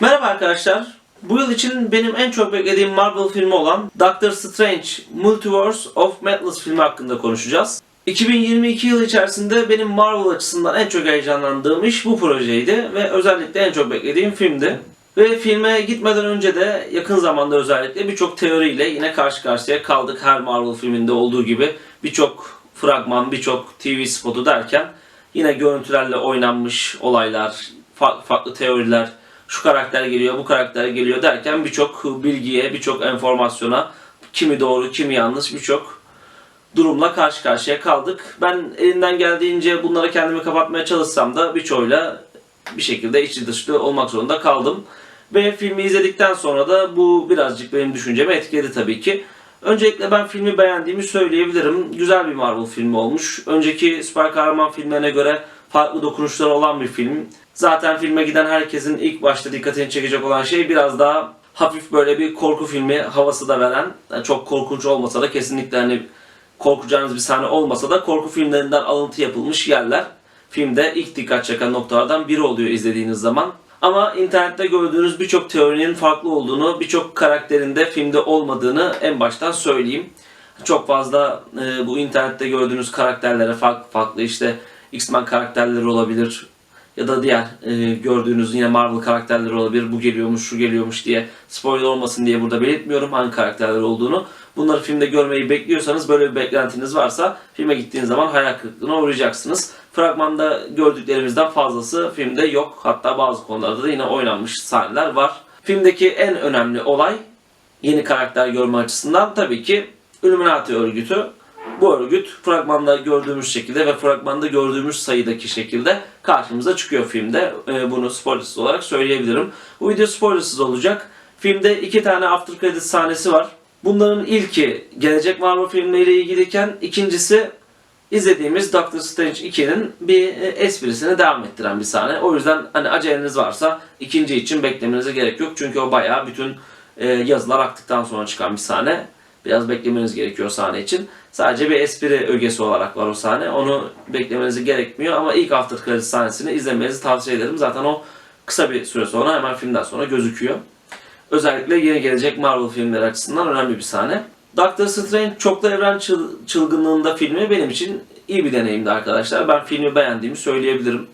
Merhaba arkadaşlar. Bu yıl için benim en çok beklediğim Marvel filmi olan Doctor Strange Multiverse of Madness filmi hakkında konuşacağız. 2022 yılı içerisinde benim Marvel açısından en çok heyecanlandığım iş bu projeydi ve özellikle en çok beklediğim filmdi. Ve filme gitmeden önce de yakın zamanda özellikle birçok teoriyle yine karşı karşıya kaldık her Marvel filminde olduğu gibi birçok fragman, birçok TV spotu derken yine görüntülerle oynanmış olaylar, farklı teoriler, şu karakter geliyor, bu karakter geliyor derken birçok bilgiye, birçok enformasyona kimi doğru, kimi yanlış birçok durumla karşı karşıya kaldık. Ben elimden geldiğince bunlara kendimi kapatmaya çalışsam da birçoğuyla bir şekilde içi dışlı olmak zorunda kaldım. Ve filmi izledikten sonra da bu birazcık benim düşüncemi etkiledi tabii ki. Öncelikle ben filmi beğendiğimi söyleyebilirim. Güzel bir Marvel filmi olmuş. Önceki süper kahraman filmlerine göre farklı dokunuşları olan bir film. Zaten filme giden herkesin ilk başta dikkatini çekecek olan şey biraz daha hafif böyle bir korku filmi havası da veren, yani çok korkunç olmasa da kesinlikle hani korkacağınız bir sahne olmasa da korku filmlerinden alıntı yapılmış yerler. Filmde ilk dikkat çeken noktalardan biri oluyor izlediğiniz zaman. Ama internette gördüğünüz birçok teorinin farklı olduğunu, birçok karakterin de filmde olmadığını en baştan söyleyeyim. Çok fazla e, bu internette gördüğünüz karakterlere farklı farklı işte X-Men karakterleri olabilir ya da diğer e, gördüğünüz yine Marvel karakterleri olabilir. Bu geliyormuş, şu geliyormuş diye spoiler olmasın diye burada belirtmiyorum hangi karakterler olduğunu. Bunları filmde görmeyi bekliyorsanız böyle bir beklentiniz varsa filme gittiğiniz zaman hayal kırıklığına uğrayacaksınız. Fragmanda gördüklerimizden fazlası filmde yok. Hatta bazı konularda da yine oynanmış sahneler var. Filmdeki en önemli olay yeni karakter görme açısından tabii ki Illuminati örgütü. Bu örgüt fragmanda gördüğümüz şekilde ve fragmanda gördüğümüz sayıdaki şekilde karşımıza çıkıyor filmde. Ee, Bunu spoilersız olarak söyleyebilirim. Bu video spoilersız olacak. Filmde iki tane after credit sahnesi var. Bunların ilki gelecek Marvel filmleriyle ilgiliyken ikincisi izlediğimiz Doctor Strange 2'nin bir e, esprisini devam ettiren bir sahne. O yüzden hani aceleniz varsa ikinci için beklemenize gerek yok. Çünkü o bayağı bütün e, yazılar aktıktan sonra çıkan bir sahne. Biraz beklemeniz gerekiyor sahne için. Sadece bir espri ögesi olarak var o sahne. Onu beklemenize gerekmiyor ama ilk after credit sahnesini izlemenizi tavsiye ederim. Zaten o kısa bir süre sonra hemen filmden sonra gözüküyor. Özellikle yeni gelecek Marvel filmleri açısından önemli bir sahne. Doctor Strange Çoklu Evren Çıl- Çılgınlığında filmi benim için iyi bir deneyimdi arkadaşlar. Ben filmi beğendiğimi söyleyebilirim.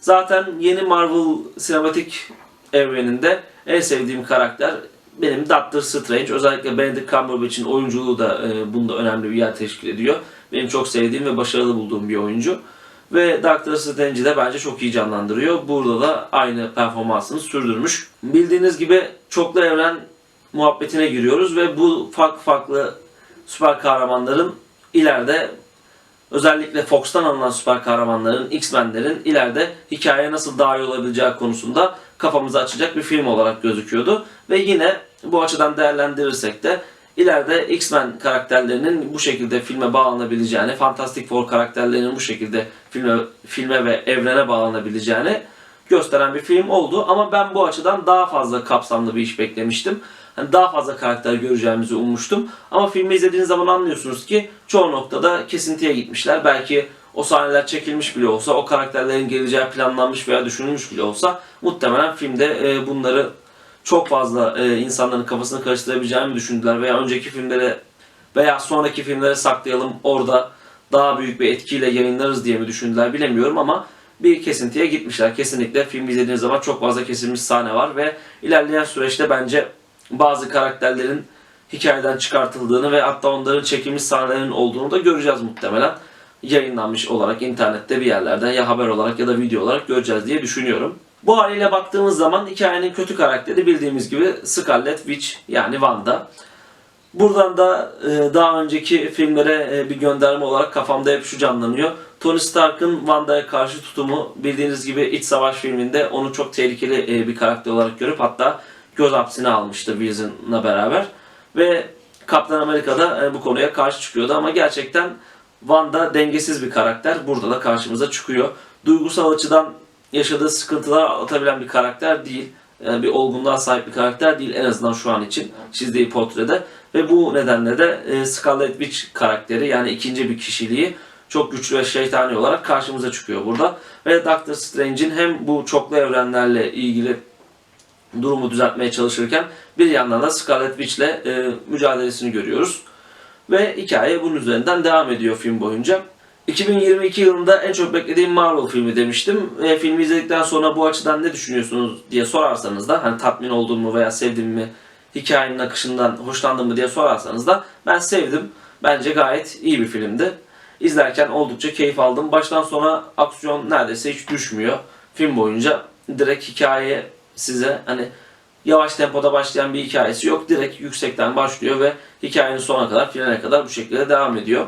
Zaten yeni Marvel sinematik evreninde en sevdiğim karakter benim Doctor Strange. Özellikle Benedict Cumberbatch'in oyunculuğu da e, bunda önemli bir yer teşkil ediyor. Benim çok sevdiğim ve başarılı bulduğum bir oyuncu. Ve Doctor Strange'i de bence çok iyi canlandırıyor. Burada da aynı performansını sürdürmüş. Bildiğiniz gibi çoklu evren muhabbetine giriyoruz ve bu farklı farklı süper kahramanların ileride özellikle Fox'tan alınan süper kahramanların, X-Men'lerin ileride hikayeye nasıl dahil olabileceği konusunda kafamızı açacak bir film olarak gözüküyordu. Ve yine bu açıdan değerlendirirsek de ileride X-Men karakterlerinin bu şekilde filme bağlanabileceğini, Fantastic Four karakterlerinin bu şekilde filme, filme ve evrene bağlanabileceğini gösteren bir film oldu. Ama ben bu açıdan daha fazla kapsamlı bir iş beklemiştim. Hani daha fazla karakter göreceğimizi ummuştum. Ama filmi izlediğiniz zaman anlıyorsunuz ki çoğu noktada kesintiye gitmişler. Belki o sahneler çekilmiş bile olsa, o karakterlerin geleceği planlanmış veya düşünülmüş bile olsa muhtemelen filmde e, bunları çok fazla e, insanların kafasını karıştırabileceğini düşündüler veya önceki filmlere veya sonraki filmlere saklayalım orada daha büyük bir etkiyle yayınlarız diye mi düşündüler bilemiyorum ama bir kesintiye gitmişler. Kesinlikle film izlediğiniz zaman çok fazla kesilmiş sahne var ve ilerleyen süreçte bence bazı karakterlerin hikayeden çıkartıldığını ve hatta onların çekilmiş sahnelerin olduğunu da göreceğiz muhtemelen. Yayınlanmış olarak internette bir yerlerden ya haber olarak ya da video olarak göreceğiz diye düşünüyorum. Bu haliyle baktığımız zaman hikayenin kötü karakteri bildiğimiz gibi Scarlet Witch yani Wanda. Buradan da e, daha önceki filmlere e, bir gönderme olarak kafamda hep şu canlanıyor. Tony Stark'ın Wanda'ya karşı tutumu bildiğiniz gibi İç Savaş filminde onu çok tehlikeli e, bir karakter olarak görüp hatta göz hapsine almıştı Vision'la beraber. Ve Kaptan Amerika'da e, bu konuya karşı çıkıyordu ama gerçekten Wanda dengesiz bir karakter. Burada da karşımıza çıkıyor. Duygusal açıdan yaşadığı sıkıntılar atabilen bir karakter değil. Yani bir olgunluğa sahip bir karakter değil en azından şu an için çizdiği portrede. Ve bu nedenle de e, Scarlet Witch karakteri yani ikinci bir kişiliği çok güçlü ve şeytani olarak karşımıza çıkıyor burada. Ve Doctor Strange'in hem bu çoklu evrenlerle ilgili durumu düzeltmeye çalışırken bir yandan da Scarlet Witch'le e, mücadelesini görüyoruz. Ve hikaye bunun üzerinden devam ediyor film boyunca. 2022 yılında en çok beklediğim Marvel filmi demiştim. E, filmi izledikten sonra bu açıdan ne düşünüyorsunuz diye sorarsanız da hani tatmin oldum mu veya sevdim mi, hikayenin akışından hoşlandım mı diye sorarsanız da ben sevdim. Bence gayet iyi bir filmdi. İzlerken oldukça keyif aldım. Baştan sona aksiyon neredeyse hiç düşmüyor. Film boyunca direkt hikaye size hani yavaş tempoda başlayan bir hikayesi yok. Direkt yüksekten başlıyor ve hikayenin sonuna kadar, finale kadar bu şekilde devam ediyor.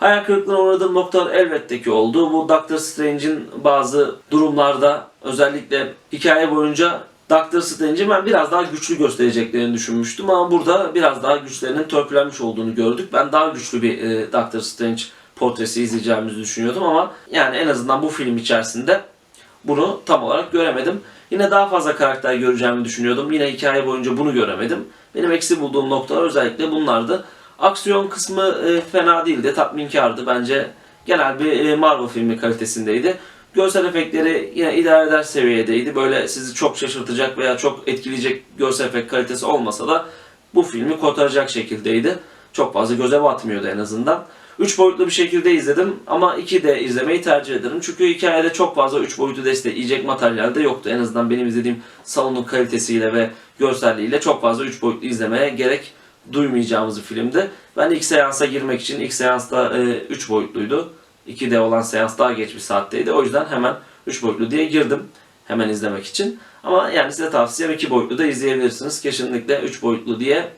Hayal kırıklığına uğradığım noktalar elbette ki oldu. Bu Doctor Strange'in bazı durumlarda özellikle hikaye boyunca Doctor Strange'i ben biraz daha güçlü göstereceklerini düşünmüştüm ama burada biraz daha güçlerinin törpülenmiş olduğunu gördük. Ben daha güçlü bir e, Doctor Strange portresi izleyeceğimizi düşünüyordum ama yani en azından bu film içerisinde bunu tam olarak göremedim. Yine daha fazla karakter göreceğimi düşünüyordum. Yine hikaye boyunca bunu göremedim. Benim eksi bulduğum noktalar özellikle bunlardı. Aksiyon kısmı e, fena değildi, tatminkardı. Bence genel bir e, Marvel filmi kalitesindeydi. Görsel efektleri yine idare eder seviyedeydi. Böyle sizi çok şaşırtacak veya çok etkileyecek görsel efekt kalitesi olmasa da bu filmi kurtaracak şekildeydi. Çok fazla göze batmıyordu en azından. 3 boyutlu bir şekilde izledim ama 2D izlemeyi tercih ederim. Çünkü hikayede çok fazla 3 boyutu destekleyecek materyal de yoktu. En azından benim izlediğim salonun kalitesiyle ve görselliğiyle çok fazla 3 boyutlu izlemeye gerek duymayacağımız bir filmdi. Ben ilk seansa girmek için ilk seansta 3 boyutluydu. 2D olan seans daha geç bir saatteydi. O yüzden hemen 3 boyutlu diye girdim. Hemen izlemek için. Ama yani size tavsiyem 2 boyutlu da izleyebilirsiniz. Kesinlikle 3 boyutlu diye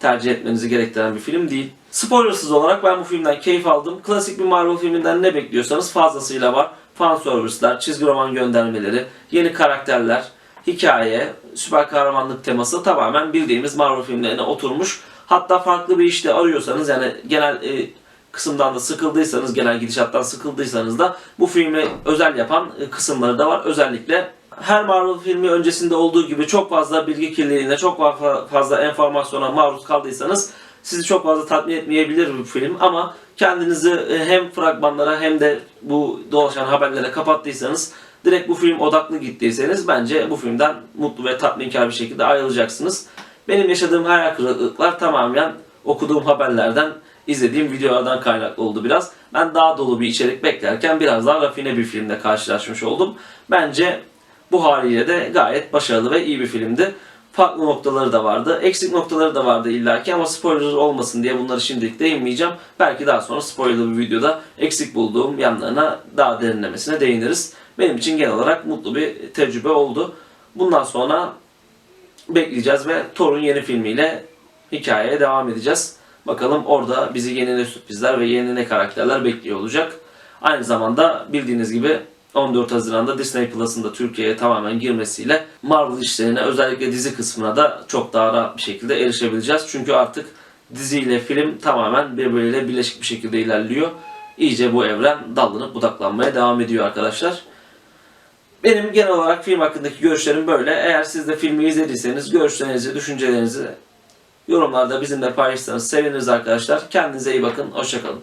tercih etmenizi gerektiren bir film değil. Spoilersız olarak ben bu filmden keyif aldım. Klasik bir Marvel filminden ne bekliyorsanız fazlasıyla var. Fan service'ler, çizgi roman göndermeleri, yeni karakterler, hikaye, süper kahramanlık teması tamamen bildiğimiz Marvel filmlerine oturmuş. Hatta farklı bir işte arıyorsanız yani genel e, kısımdan da sıkıldıysanız, genel gidişattan sıkıldıysanız da bu filmi özel yapan e, kısımları da var. Özellikle her Marvel filmi öncesinde olduğu gibi çok fazla bilgi kirliliğine, çok fa- fazla enformasyona maruz kaldıysanız sizi çok fazla tatmin etmeyebilir bu film ama kendinizi e, hem fragmanlara hem de bu dolaşan haberlere kapattıysanız direkt bu film odaklı gittiyseniz bence bu filmden mutlu ve tatminkar bir şekilde ayrılacaksınız. Benim yaşadığım hayal kırıklıklar tamamen okuduğum haberlerden, izlediğim videolardan kaynaklı oldu biraz. Ben daha dolu bir içerik beklerken biraz daha rafine bir filmle karşılaşmış oldum. Bence bu haliyle de gayet başarılı ve iyi bir filmdi. Farklı noktaları da vardı. Eksik noktaları da vardı illaki ama spoiler olmasın diye bunları şimdilik değinmeyeceğim. Belki daha sonra spoilerlı bir videoda eksik bulduğum yanlarına daha derinlemesine değiniriz. Benim için genel olarak mutlu bir tecrübe oldu. Bundan sonra bekleyeceğiz ve Thor'un yeni filmiyle hikayeye devam edeceğiz. Bakalım orada bizi yeni ne sürprizler ve yeni ne karakterler bekliyor olacak. Aynı zamanda bildiğiniz gibi 14 Haziran'da Disney Plus'ın da Türkiye'ye tamamen girmesiyle Marvel işlerine özellikle dizi kısmına da çok daha rahat bir şekilde erişebileceğiz. Çünkü artık diziyle film tamamen birbiriyle birleşik bir şekilde ilerliyor. İyice bu evren dallanıp budaklanmaya devam ediyor arkadaşlar. Benim genel olarak film hakkındaki görüşlerim böyle. Eğer siz de filmi izlediyseniz görüşlerinizi, düşüncelerinizi yorumlarda bizimle paylaşırsanız seviniriz arkadaşlar. Kendinize iyi bakın. Hoşçakalın.